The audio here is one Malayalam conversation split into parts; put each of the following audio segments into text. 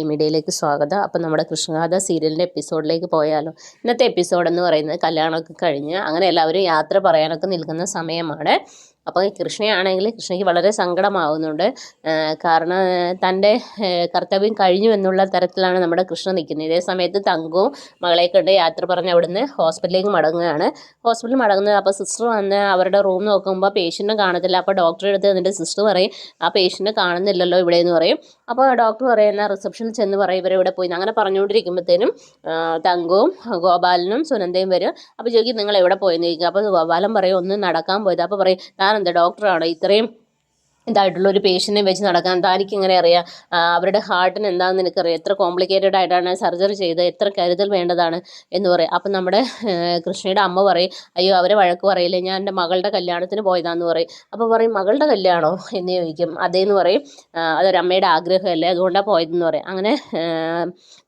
മീഡിയയിലേക്ക് സ്വാഗതം. അപ്പം നമ്മുടെ കൃഷ്ണഗാഥ സീരിയലിന്റെ എപ്പിസോഡിലേക്ക് പോയാലോ. ഇന്നത്തെ എപ്പിസോഡ് എന്ന് പറയുന്നത് കല്യാണമൊക്കെ കഴിഞ്ഞ് അങ്ങനെ എല്ലാവരും യാത്ര പറയാനൊക്കെ നിൽക്കുന്ന സമയമാണ്. അപ്പോൾ കൃഷ്ണയാണെങ്കിൽ കൃഷ്ണയ്ക്ക് വളരെ സങ്കടമാവുന്നുണ്ട്. കാരണം തന്റെ കർത്തവ്യം കഴിഞ്ഞു എന്നുള്ള തരത്തിലാണ് നമ്മുടെ കൃഷ്ണ നിൽക്കുന്നത്. ഇതേ സമയത്ത് തങ്കവും മകളെ കണ്ട് യാത്ര പറഞ്ഞ് അവിടുന്ന് ഹോസ്പിറ്റലിലേക്ക് മടങ്ങുകയാണ്. ഹോസ്പിറ്റലിൽ മടങ്ങുന്നത് അപ്പോൾ സിസ്റ്റർ വന്ന് അവരുടെ റൂം നോക്കുമ്പോൾ പേഷ്യന്റും കാണത്തില്ല. അപ്പോൾ ഡോക്ടറെ അടുത്ത് എന്നിട്ട് സിസ്റ്റർ പറയും ആ പേഷ്യന്റ് കാണുന്നില്ലല്ലോ ഇവിടെ എന്ന് പറയും. അപ്പോൾ ഡോക്ടർ പറയുന്ന റിസപ്ഷനിൽ ചെന്ന് പറയും ഇവരെ ഇവിടെ പോയി അങ്ങനെ പറഞ്ഞുകൊണ്ടിരിക്കുമ്പോഴത്തേനും തങ്കവും ഗോപാലനും സുനന്ദയും വരും. അപ്പോൾ ചോദിക്കും നിങ്ങൾ എവിടെ പോയെന്ന്? ചോദിക്കും. അപ്പോൾ ഗോപാലൻ പറയും ഒന്ന് നടക്കാൻ പോയത്. അപ്പോൾ പറയും എന്താ ഡോക്ടറാണോ ഇത്രയും ഇതായിട്ടുള്ള ഒരു പേഷ്യനെ വെച്ച് നടക്കാൻ താനിക്ക് എങ്ങനെ അറിയാം? അവരുടെ ഹാർട്ടിന് എന്താണെന്ന് എനിക്കറിയാം എത്ര കോംപ്ലിക്കേറ്റഡ് ആയിട്ടാണ് സർജറി ചെയ്ത് എത്ര കരുതൽ വേണ്ടതാണ് എന്ന് പറയും. അപ്പം നമ്മുടെ കൃഷ്ണയുടെ അമ്മ പറയും അയ്യോ അവരെ വഴക്ക് പറയില്ലേ? ഞാൻ എന്റെ മകളുടെ കല്യാണത്തിന് പോയതാന്ന് പറയും. അപ്പോൾ പറയും മകളുടെ കല്യാണോ? എന്ന് ചോദിക്കും. അതേന്ന് പറയും അതൊരു അമ്മയുടെ ആഗ്രഹമല്ലേ? അതുകൊണ്ടാണ് പോയതെന്ന് പറയും. അങ്ങനെ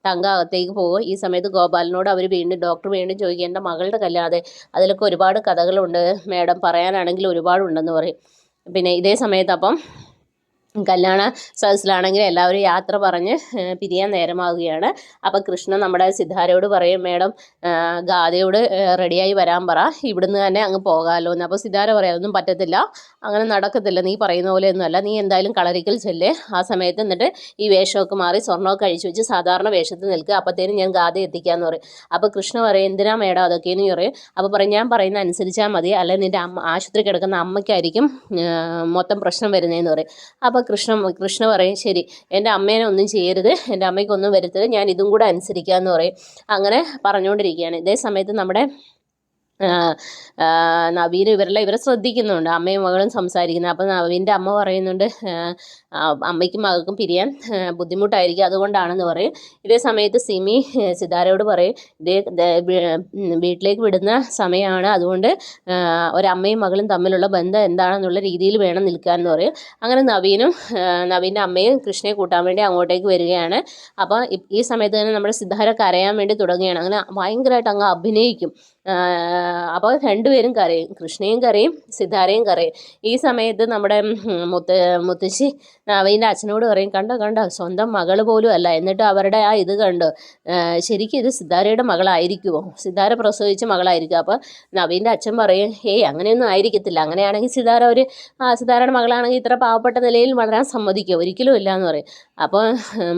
തങ്ക അകത്തേക്ക് പോകും ഈ സമയത്ത് ഗോപാലിനോട് അവർ വീണ്ടും ഡോക്ടർ വീണ്ടും ചോദിക്കും എന്റെ മകളുടെ കല്യാണം അതെ അതിലൊക്കെ ഒരുപാട് കഥകളുണ്ട്. മാഡം പറയാനാണെങ്കിൽ ഒരുപാടുണ്ടെന്ന് പറയും. പിന്നെ ഇതേ സമയത്ത് അപ്പം കല്യാണ സദസ്സിലാണെങ്കിൽ എല്ലാവരും യാത്ര പറഞ്ഞ് പിരിയാൻ നേരമാവുകയാണ്. അപ്പം കൃഷ്ണൻ നമ്മുടെ സിദ്ധാരയോട് പറയും മേഡം ഗാഥയോട് റെഡിയായി വരാൻ പറ. ഇവിടുന്ന് തന്നെ അങ്ങ് പോകാമല്ലോ എന്ന് അപ്പോൾ സിദ്ധാര പറയാം അതൊന്നും പറ്റത്തില്ല. അങ്ങനെ നടക്കത്തില്ല. നീ പറയുന്ന പോലെ ഒന്നുമല്ല നീ എന്തായാലും കളരിക്കൽ ചെല്ലേ. ആ സമയത്ത് എന്നിട്ട് ഈ വേഷമൊക്കെ മാറി സ്വർണമൊക്കെ കഴിച്ചു വെച്ച് സാധാരണ വേഷത്തിൽ നിൽക്കുക. അപ്പോഴത്തേനും ഞാൻ ഗാഥ എത്തിക്കാമെന്ന് പറയും. അപ്പോൾ കൃഷ്ണ പറയും എന്തിനാ മേഡം അതൊക്കെയെന്ന് പറയും അപ്പോൾ പറയും ഞാൻ പറയുന്ന അനുസരിച്ചാൽ മതി. അല്ലെങ്കിൽ നിന്റെ അമ്മ ആശുപത്രി കിടക്കുന്ന അമ്മയ്ക്കായിരിക്കും മൊത്തം പ്രശ്നം വരുന്നതെന്ന് പറയും. അപ്പോൾ കൃഷ്ണ കൃഷ്ണ പറയും ശരി എന്റെ അമ്മേനെ ഒന്നും ചെയ്യരുത് എന്റെ അമ്മയ്ക്കൊന്നും വരുത്തരുത് ഞാൻ ഇതും കൂടെ അനുസരിക്കാമെന്ന് പറയും. അങ്ങനെ പറഞ്ഞുകൊണ്ടിരിക്കുകയാണ്. ഇതേ സമയത്ത് നമ്മുടെ നവീൻ ഇവരെല്ലാം ഇവരെ ശ്രദ്ധിക്കുന്നുണ്ട്. അമ്മയും മകളും സംസാരിക്കുന്നത്. അപ്പം നവീന്റെ അമ്മ പറയുന്നുണ്ട് അമ്മയ്ക്കും മകൾക്കും പിരിയാൻ ബുദ്ധിമുട്ടായിരിക്കും അതുകൊണ്ടാണെന്ന് പറയും. ഇതേ സമയത്ത് സിമി സിതാരയോട് പറയും ഇതേ വീട്ടിലേക്ക് വിടുന്ന സമയമാണ്. അതുകൊണ്ട് ഒരമ്മയും മകളും തമ്മിലുള്ള ബന്ധം എന്താണെന്നുള്ള രീതിയിൽ വേണം നിൽക്കാൻ എന്ന് പറയും. അങ്ങനെ നവീനും നവീന്റെ അമ്മയും കൃഷ്ണയെ കൂട്ടാൻ വേണ്ടി അങ്ങോട്ടേക്ക് വരികയാണ്. അപ്പോൾ ഈ സമയത്ത് തന്നെ നമ്മുടെ സിദ്ധാര കരയാൻ വേണ്ടി തുടങ്ങുകയാണ്. അങ്ങനെ ഭയങ്കരമായിട്ട് അങ്ങ് അഭിനയിക്കും. അപ്പോൾ രണ്ടുപേരും കരയും. കൃഷ്ണയും കരയും സിദ്ധാരയും കരയും. ഈ സമയത്ത് നമ്മുടെ മുത്ത മുത്തശ്ശി നവീന്റെ അച്ഛനോട് പറയും കണ്ടോ കണ്ടോ സ്വന്തം മകൾ പോലും അല്ല. എന്നിട്ട് അവരുടെ ആ ഇത് കണ്ടോ. ശരിക്കും ഇത് സിദ്ധാരയുടെ മകളായിരിക്കുമോ സിദ്ധാര പ്രസവിച്ച മകളായിരിക്കും. അപ്പോൾ നവീന്റെ അച്ഛൻ പറയും ഏയ് അങ്ങനെയൊന്നും ആയിരിക്കത്തില്ല. അങ്ങനെയാണെങ്കിൽ സിദ്ധാര ഒരു സിദ്ധാരയുടെ മകളാണെങ്കിൽ ഇത്ര പാവപ്പെട്ട നിലയിൽ വളരാൻ സമ്മതിക്കുക ഒരിക്കലും ഇല്ല എന്ന് പറയും. അപ്പോൾ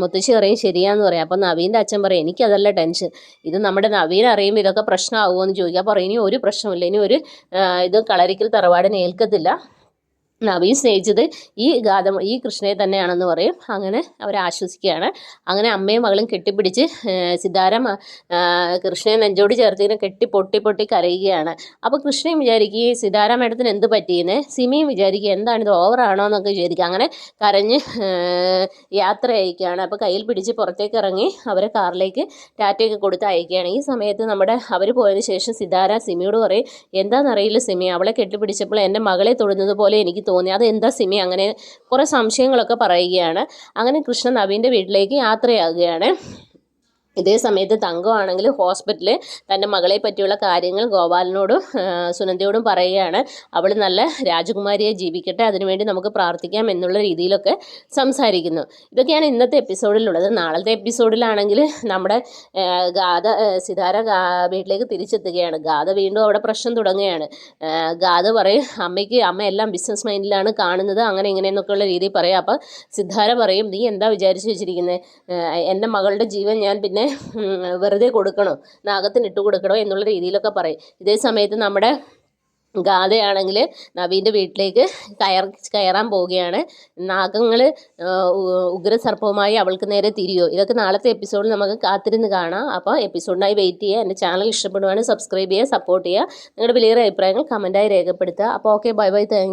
മുത്തശ്ശി പറയും ശരിയാന്ന് പറയും. അപ്പോൾ നവീന്റെ അച്ഛൻ പറയും എനിക്കതല്ല ടെൻഷൻ. ഇത് നമ്മുടെ നവീൻ അറിയുമ്പോൾ ഇതൊക്കെ പ്രശ്നമാകുമോ എന്ന് ചോദിക്കുക അപ്പോൾ ഇനി ഒരു പ്രശ്നമില്ല ഇനി ഒരു ഇത് കളരിക്കൽ തറവാടിന് ഏൽക്കത്തില്ല. നവീൻ സ്നേഹിച്ചത് ഈ ഗാഥ ഈ കൃഷ്ണയെ തന്നെയാണെന്ന് പറയും. അങ്ങനെ അവരെ ആശ്വസിക്കുകയാണ്. അങ്ങനെ അമ്മയും മകളും കെട്ടിപ്പിടിച്ച് സിദ്ധാരം കൃഷ്ണയെ നെഞ്ചോട് ചേർത്ത് ഇങ്ങനെ കെട്ടി പൊട്ടി പൊട്ടി കരയുകയാണ്. അപ്പോൾ കൃഷ്ണയും വിചാരിക്കുക സിതാര മേഡത്തിന് എന്ത് പറ്റിയെന്ന്? സിമിയും വിചാരിക്കുക എന്താണിത് ഓവറാണോ എന്നൊക്കെ വിചാരിക്കുക അങ്ങനെ കരഞ്ഞ് യാത്ര അയക്കുകയാണ് അപ്പോൾ കയ്യിൽ പിടിച്ച് പുറത്തേക്ക് ഇറങ്ങി അവരെ കാറിലേക്ക് ടാറ്റയൊക്കെ കൊടുത്ത് അയക്കുകയാണ്. ഈ സമയത്ത് നമ്മുടെ അവർ പോയതിന് ശേഷം സിതാര സിമിയോട് പറയും എന്താണെന്നറിയില്ല സിമി അവളെ കെട്ടിപ്പിടിച്ചപ്പോൾ എന്റെ മകളെ തൊടുന്നത് പോലെ എനിക്ക് തോന്നി. അതെന്താ സിമി? അങ്ങനെ കുറേ സംശയങ്ങളൊക്കെ പറയുകയാണ്. അങ്ങനെ കൃഷ്ണൻ നവീന്റെ വീട്ടിലേക്ക് യാത്രയാകുകയാണ്. ഇതേ സമയത്ത് തങ്കമാണെങ്കിൽ ഹോസ്പിറ്റലിൽ തന്റെ മകളെ പറ്റിയുള്ള കാര്യങ്ങൾ ഗോപാലനോടും സുനന്ദയോടും പറയുകയാണ്. അവൾ നല്ല രാജകുമാരിയെ ജീവിക്കട്ടെ അതിനുവേണ്ടി നമുക്ക് പ്രാർത്ഥിക്കാം എന്നുള്ള രീതിയിലൊക്കെ സംസാരിക്കുന്നു. ഇതൊക്കെയാണ് ഇന്നത്തെ എപ്പിസോഡിലുള്ളത്. നാളത്തെ എപ്പിസോഡിലാണെങ്കിൽ നമ്മുടെ ഗാഥ സിതാര വീട്ടിലേക്ക് തിരിച്ചെത്തുകയാണ്. ഗാഥ വീണ്ടും അവിടെ പ്രശ്നം തുടങ്ങുകയാണ്. ഗാഥ പറയും അമ്മയ്ക്ക് അമ്മ എല്ലാം ബിസിനസ് മൈൻഡിലാണ് കാണുന്നത് അങ്ങനെ ഇങ്ങനെയെന്നൊക്കെയുള്ള രീതിയിൽ പറയാം. അപ്പോൾ സിദ്ധാര പറയും നീ എന്താ വിചാരിച്ചു വെച്ചിരിക്കുന്നത് എന്റെ മകളുടെ ജീവൻ ഞാൻ പിന്നെ വെറുതെ കൊടുക്കണോ? നാഗത്തിന് ഇട്ട് കൊടുക്കണോ എന്നുള്ള രീതിയിലൊക്കെ പറയും. ഇതേ സമയത്ത് നമ്മുടെ ഗാഥയാണെങ്കിൽ നവീന്റെ വീട്ടിലേക്ക് കയർ കയറാൻ പോവുകയാണ്. നാഗങ്ങൾ ഉഗ്രസർപ്പവുമായി അവൾക്ക് നേരെ തിരിയോ? ഇതൊക്കെ നാളത്തെ എപ്പിസോഡിൽ നമുക്ക് കാത്തിരുന്ന് കാണാം. അപ്പോൾ എപ്പിസോഡിനായി വെയിറ്റ് ചെയ്യുക എന്റെ ചാനൽ ഇഷ്ടപ്പെടുവാണെങ്കിൽ സബ്സ്ക്രൈബ് ചെയ്യുക സപ്പോർട്ട് ചെയ്യുക. നിങ്ങളുടെ വലിയ അഭിപ്രായങ്ങൾ കമന്റായി രേഖപ്പെടുത്തുക. അപ്പോൾ ഓക്കെ ബൈ ബൈ താങ്ക്